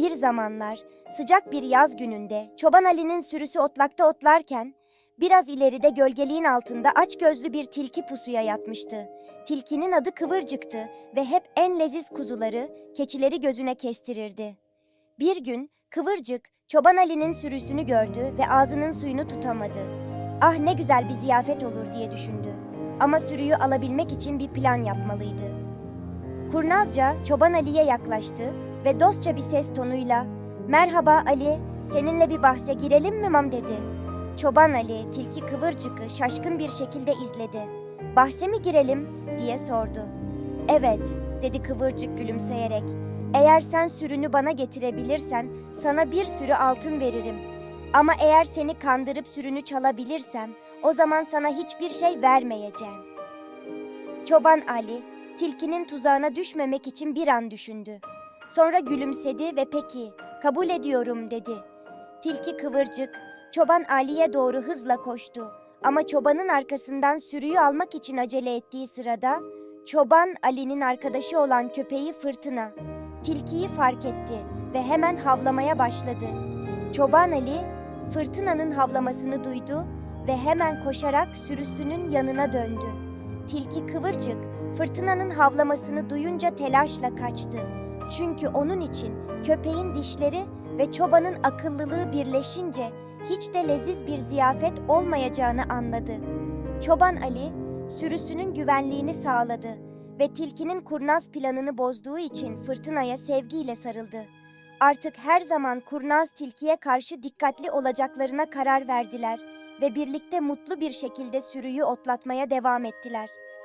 Bir zamanlar sıcak bir yaz gününde Çoban Ali'nin sürüsü otlakta otlarken biraz ileride gölgeliğin altında aç gözlü bir tilki pusuya yatmıştı. Tilkinin adı Kıvırcık'tı ve hep en leziz kuzuları, keçileri gözüne kestirirdi. Bir gün Kıvırcık Çoban Ali'nin sürüsünü gördü ve ağzının suyunu tutamadı. Ah ne güzel bir ziyafet olur diye düşündü. Ama sürüyü alabilmek için bir plan yapmalıydı. Kurnazca Çoban Ali'ye yaklaştı ve dostça bir ses tonuyla "Merhaba Ali, seninle bir bahse girelim mi mam?" dedi. Çoban Ali tilki Kıvırcık'ı şaşkın bir şekilde izledi. "Bahse mi girelim?" diye sordu. "Evet." dedi Kıvırcık gülümseyerek. "Eğer sen sürünü bana getirebilirsen sana bir sürü altın veririm. Ama eğer seni kandırıp sürünü çalabilirsem o zaman sana hiçbir şey vermeyeceğim." Çoban Ali tilkinin tuzağına düşmemek için bir an düşündü. Sonra gülümsedi ve peki, kabul ediyorum dedi. Tilki kıvırcık, çoban Ali'ye doğru hızla koştu. Ama çobanın arkasından sürüyü almak için acele ettiği sırada, çoban Ali'nin arkadaşı olan köpeği Fırtına, tilkiyi fark etti ve hemen havlamaya başladı. Çoban Ali, fırtınanın havlamasını duydu ve hemen koşarak sürüsünün yanına döndü. Tilki kıvırcık, fırtınanın havlamasını duyunca telaşla kaçtı. Çünkü onun için köpeğin dişleri ve çobanın akıllılığı birleşince hiç de leziz bir ziyafet olmayacağını anladı. Çoban Ali sürüsünün güvenliğini sağladı ve tilkinin kurnaz planını bozduğu için fırtınaya sevgiyle sarıldı. Artık her zaman kurnaz tilkiye karşı dikkatli olacaklarına karar verdiler ve birlikte mutlu bir şekilde sürüyü otlatmaya devam ettiler.